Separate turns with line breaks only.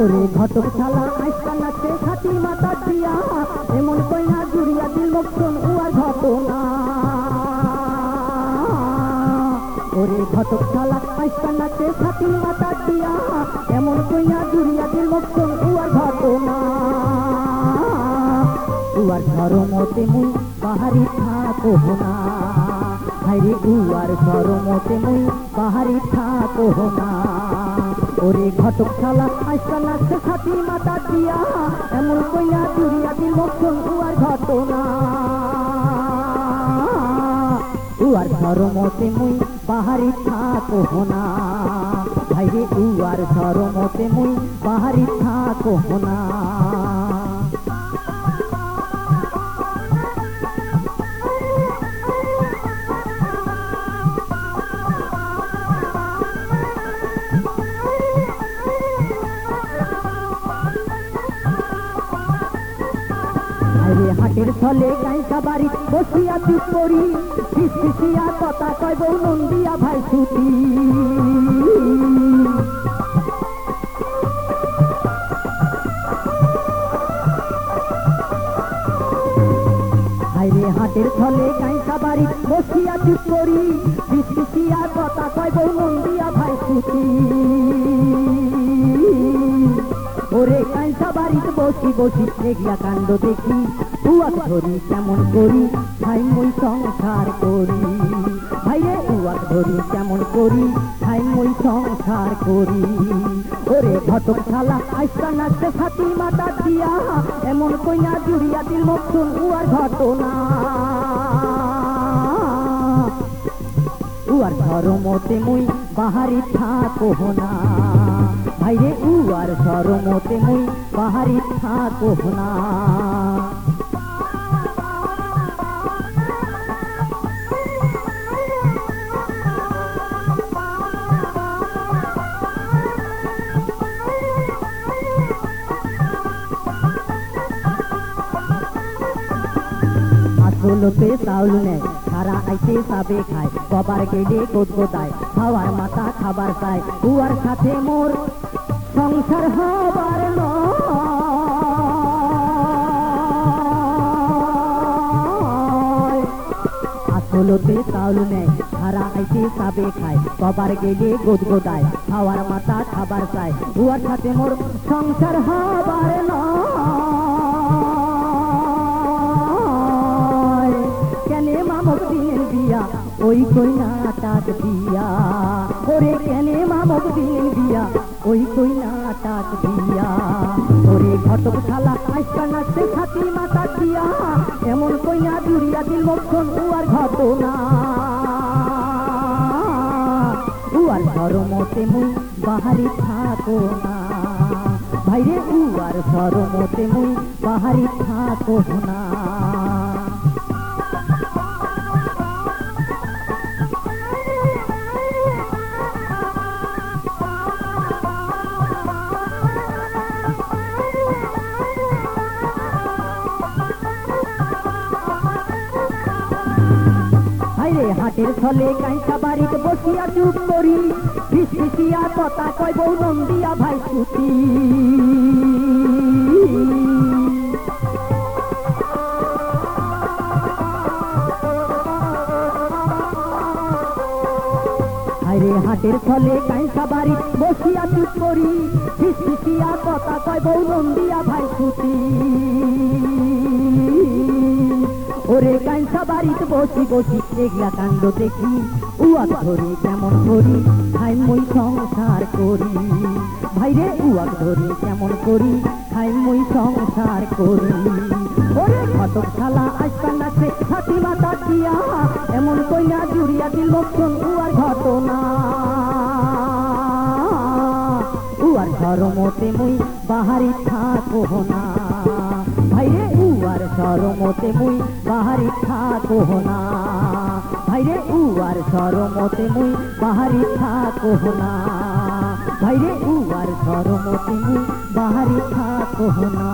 ওরে ঘটক শালা, আইসা নাচে খাতি মাতা দিয়া, এমন কইনা জুড়িয়া দিল মুখন উয়ার ঘটনা। ওরে ঘটক শালা, আইসা নাচে খাতি মাতা দিয়া, এমন কইনা জুড়িয়া দিল মুখন উয়ার ঘটনা। উয়ার ধর্মতে মুই বাহারি থাকো না। হাইরে উয়ার ধর্মতে মুই বাহারি থাকো না। ওরে ঘটক শালা আইসা নাচে খাতি মাতা দিয়া, এমন কইয়া জুড়িয়া দিল মুখন উয়ার ঘটনা উয়ার ধর্মতে মুই বাহারি থাকো না। ভাইরে উয়ার ধর্মতে মুই বাহারি থাকো না। আরে হাটের ছলে গাইকা বাড়ি বসিয়া চুপ করি ফিসফিসিয়া কথা কয় বউ নন্দিয়া ভাই ছুটি। হাইরে হাটের ছলে গাইকা বাড়ি বসিয়া চুপ করি ফিসফিসিয়া কথা কয় বউ নন্দিয়া ভাই ছুটি। ওরে কাইসা বাড়িতে বসি বসি এগিয়া কাণ্ড দেখি উয়াক ধরি কেমন করি? খাই মই সংসার করি। ভাইরে উয়াক ধরি কেমন করি? খাই মই সংসার করি। ওরে ঘটক শালা, আইসা নাচতে ছাতি মাতা দিয়া, এমন কইনা জুড়িয়া দিল মক্ষণ উয়ার ঘটনা। উয়ার ধর্মতে মুই বাহারি থাকো না। ভাইরে, উয়ার ধর্মতে মুই বাহারি থাকো না। আসলতে চাউল নেয়। সারা আইতে সাবে খায়, কবার গেলে গোদগোদায় খাওয়ার মাথা খাবার চায় উয়ার সাথে মোর সংসার হবার আসলতে চাউল নেয়, সারা আইতে সাবে খায়, কবার গেলে গোদগোদায় খাওয়ার মাথা খাবার চায় উয়ার সাথে মোর সংসার হবার নয়। টাক দিয়া? ওরে কেনে মামক দিনের বিয়া ওই কইনা টাক দিয়া? ওরে ঘটক শালা আইসা নাচতে ছাতি মাতা দিয়া। এমন কইনা জুড়িয়া দিল মক্ষণ উয়ার ঘটনা। উয়ার ধর্মতে মুই বাহারি থাকো না ভাইরে উয়ার ধর্মতে মুই বাহারি থাকো না হাটের ছলে কাইসা বাড়িতে বসিয়া চুপ করি। ফিসফিসিয়া কথা কয় বউ নন্দিয়া ভাই ছুটি হাইরে হাটের ছলে কাইসা বাড়ি বসিয়া চুপ করি। ফিসফিসিয়া কথা কয় বউ নন্দিয়া ভাই ছুটি ওরে কাইসা বাড়িতে বসি বসি এগলা কাণ্ড দেখি, উয়াক ধরি কেমন করি খাই মই সংসার করি। ভাইরে, উয়াক ধরি কেমন করি খাই মই সংসার করি। ওরে ঘটক শালা আজকা নাচে ছাতি মাতা দিয়া, এমন কইনা জুড়িয়া দিল লক্ষণ উয়ার ঘটনা। উয়ার ধর্মতে মুই বাহারি থাকো না। ধর্মতে মুই বাহারি থাকো না। ভাইরে উয়ার সরমতে মুই বাহারি থাকো না। ভাইরে উয়ার সরমতে মুই বাহারি থাকো না।